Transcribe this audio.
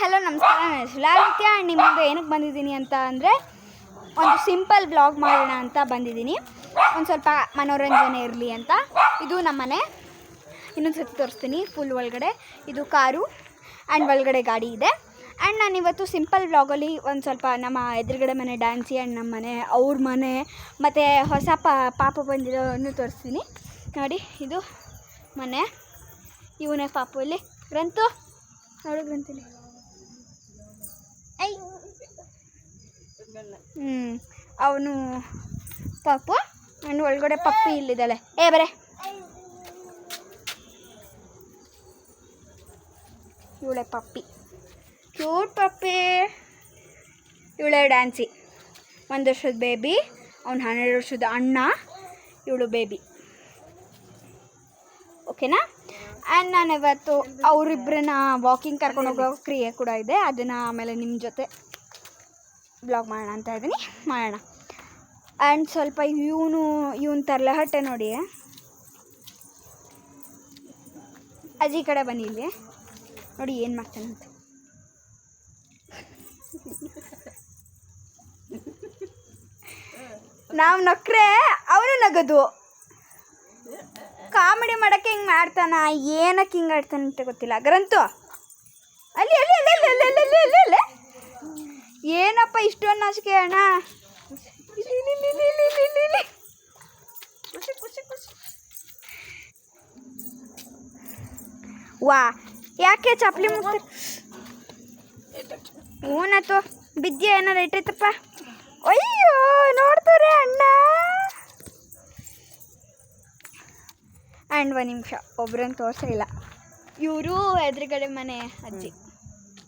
Hello ನಮಸ್ಕಾರ. ನನ್ನ ಹೆಸರು ಆ್ಯಂಡ್ ನಿಮಗೆ ಏನಕ್ಕೆ ಬಂದಿದ್ದೀನಿ ಅಂತ ಅಂದರೆ ಒಂದು ಸಿಂಪಲ್ ಬ್ಲಾಗ್ ಮಾಡೋಣ ಅಂತ ಬಂದಿದ್ದೀನಿ. ಒಂದು ಸ್ವಲ್ಪ ಮನೋರಂಜನೆ ಇರಲಿ ಅಂತ. ಇದು ನಮ್ಮನೆ. ಇನ್ನೊಂದು ಸತಿ ತೋರಿಸ್ತೀನಿ. ಫುಲ್ ಒಳಗಡೆ. ಇದು ಕಾರು ಆ್ಯಂಡ್ ಒಳಗಡೆ ಗಾಡಿ ಇದೆ. ಆ್ಯಂಡ್ ನಾನು ಇವತ್ತು ಸಿಂಪಲ್ ಬ್ಲಾಗಲ್ಲಿ ಒಂದು ಸ್ವಲ್ಪ ನಮ್ಮ ಎದುರುಗಡೆ ಮನೆ ಡ್ಯಾನ್ಸಿ ಆ್ಯಂಡ್ ನಮ್ಮ ಮನೆ, ಅವ್ರ ಮನೆ, ಮತ್ತು ಹೊಸ ಪಾಪ ಬಂದಿರೋನು ತೋರಿಸ್ತೀನಿ. ನೋಡಿ, ಇದು ಮನೆ. ಇವನೇ ಪಾಪು ಇಲ್ಲಿ. ಗ್ರಂಥು. ನೋಡಿ ಗ್ರಂಥಿಲಿ. ಅವನು ಪಾಪು ಆ್ಯಂಡ್ ಒಳಗಡೆ ಪಪ್ಪಿ ಇಲ್ಲಿದ್ದಾಳೆ. ಏ, ಬರೇ. ಇವಳೆ ಪಪ್ಪಿ. ಕ್ಯೂಟ್ ಪಪ್ಪಿ. ಇವಳೆ ಡ್ಯಾನ್ಸಿ. ಒಂದು ವರ್ಷದ ಬೇಬಿ ಅವ್ನು ಹನ್ನೆರಡು ವರ್ಷದ ಅಣ್ಣ, ಇವಳು ಬೇಬಿ ಓಕೆನಾ ಆ್ಯಂಡ್ ನಾನು ಇವತ್ತು ಅವರಿಬ್ಬರನ್ನ ವಾಕಿಂಗ್ ಕರ್ಕೊಂಡು ಹೋಗೋ ಕ್ರಿಯೆ ಕೂಡ ಇದೆ. ಅದನ್ನು ಆಮೇಲೆ ನಿಮ್ಮ ಜೊತೆ ಬ್ಲಾಗ್ ಮಾಡೋಣ ಅಂತ ಇದ್ದೀನಿ. ಮಾಡೋಣ. ಆ್ಯಂಡ್ ಸ್ವಲ್ಪ ಇವನು, ಇವನ್ ತರ್ಲಹಟ್ಟೆ ನೋಡಿ. ಅಜ್ಜಿ ಕಡೆ ಬನ್ನಿ ಇಲ್ಲಿ. ನೋಡಿ ಏನು ಮಾಡ್ತಾನಂತೆ ನಾವು ನಕ್ರೆ, ಅವನು ನಗದು. ಕಾಮಿಡಿ ಮಾಡೋಕ್ಕೆ ಹಿಂಗೆ ಮಾಡ್ತಾನ, ಏನಕ್ಕೆ ಹಿಂಗೆ ಆಡ್ತಾನೆ ಅಂತ ಗೊತ್ತಿಲ್ಲ. ಅಲ್ಲಿ ಅಲ್ಲಿ ಅಲ್ಲಿ ಇಷ್ಟೊಂದು ನಾಚಿಕೆ ಅಣ್ಣ. ವಾ, ಯಾಕೆ ಚಪ್ಪಲಿ ಮುಟ್ಟ ಹೂನತ್ತು ಬಿದ್ದಿ ಏನಾರ ಇಟ್ಟೈತಪ್ಪ ಅಯ್ಯೋ ನೋಡ್ತಾರೆ ಅಣ್ಣ. ಆ್ಯಂಡ್ ಒಂದು ನಿಮಿಷ. ಒಬ್ರನ್ನ ತೋರಿಸಲಿಲ್ಲ. ಇವರು ಎದುರುಗಡೆ ಮನೆ ಅಜ್ಜಿ.